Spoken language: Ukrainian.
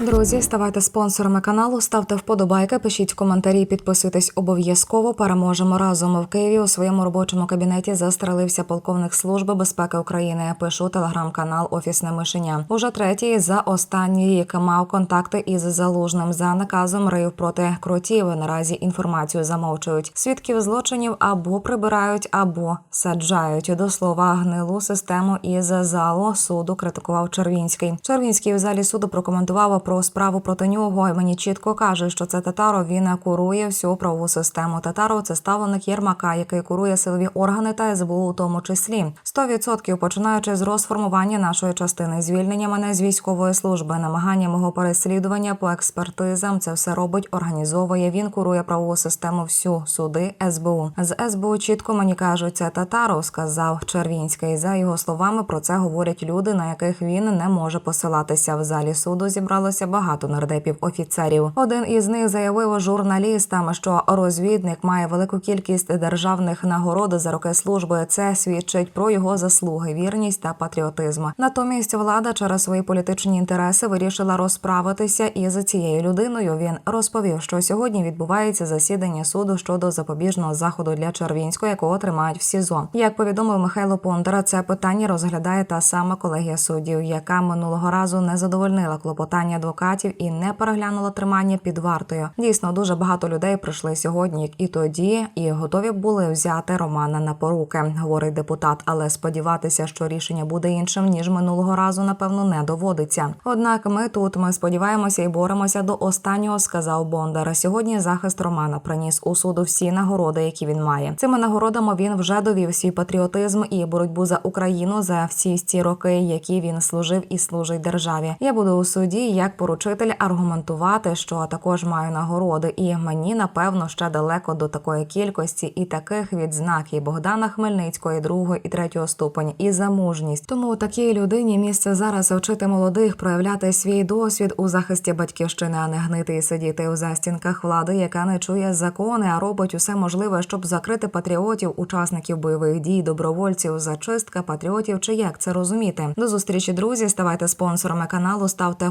Друзі, ставайте спонсорами каналу, ставте вподобайки, пишіть коментарі, підписуйтесь обов'язково. Переможемо разом в Києві. У своєму робочому кабінеті застрелився полковник служби безпеки України. Пишу телеграм-канал Офісне мишеня. Уже третій за останній рік мав контакти із залужним за наказом рив проти крутів. Наразі інформацію замовчують. Свідків злочинів або прибирають, або саджають. До слова, гнилу систему із залу суду критикував Червінський. Червінський в залі суду прокоментував про справу проти нього. І мені чітко каже, що це татаро. Він курує всю правову систему. Татаро це ставленик Єрмака, який курує силові органи та СБУ, у тому числі 100% починаючи з розформування нашої частини, звільнення мене з військової служби, намагання мого переслідування по експертизам. Це все робить, організовує. Він курує правову систему всю суди СБУ. З СБУ чітко мені кажуть, це татаро, сказав Червінський. За його словами, про це говорять люди, на яких він не може посилатися. В залі суду зібралося багато нардепів офіцерів. Один із них заявив журналістам, що розвідник має велику кількість державних нагород за роки служби. Це свідчить про його заслуги, вірність та патріотизм. Натомість влада через свої політичні інтереси вирішила розправитися із цією людиною. Він розповів, що сьогодні відбувається засідання суду щодо запобіжного заходу для Червінського, якого тримають в СІЗО. Як повідомив Михайло Пондара, це питання розглядає та сама колегія суддів, яка минулого разу не задовольнила клопотання адвокатів і не переглянула тримання під вартою. Дійсно, дуже багато людей прийшли сьогодні, як і тоді, і готові були взяти Романа на поруки, говорить депутат. Але сподіватися, що рішення буде іншим ніж минулого разу, напевно, не доводиться. Однак ми тут ми сподіваємося і боремося до останнього, сказав Бондар. Сьогодні захист Романа приніс у суду всі нагороди, які він має. Цими нагородами він вже довів свій патріотизм і боротьбу за Україну за всі ці роки, які він служив і служить державі. Я буду у суді як поручитель аргументувати, що також маю нагороди, і мені напевно ще далеко до такої кількості і таких відзнак і Богдана Хмельницького, і другого і третього ступеня, і за мужність. Тому такій людині місце зараз вчити молодих проявляти свій досвід у захисті батьківщини, а не гнити і сидіти у застінках влади, яка не чує закони, а робить усе можливе, щоб закрити патріотів, учасників бойових дій, добровольців, зачистка патріотів. Чи як це розуміти? До зустрічі, друзі. Ставайте спонсорами каналу, ставте